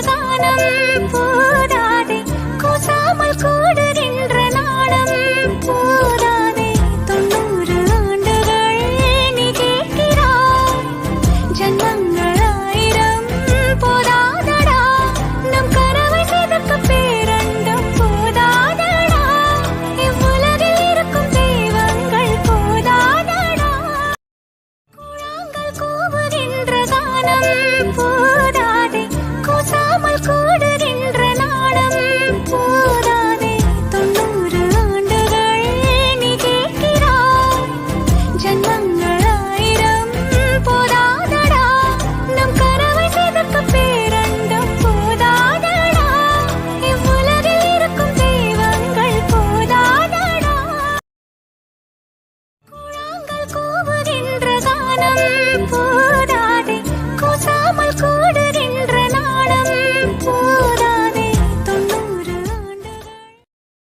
சமாதானம் போதாதே. கூசாமல் கூடுகின்ற நாணம் போதாதே. தொண்ணூறு ஆண்டுகள் நீ கேட்கிறாய். ஜன்மங்கள் போ மனம் போ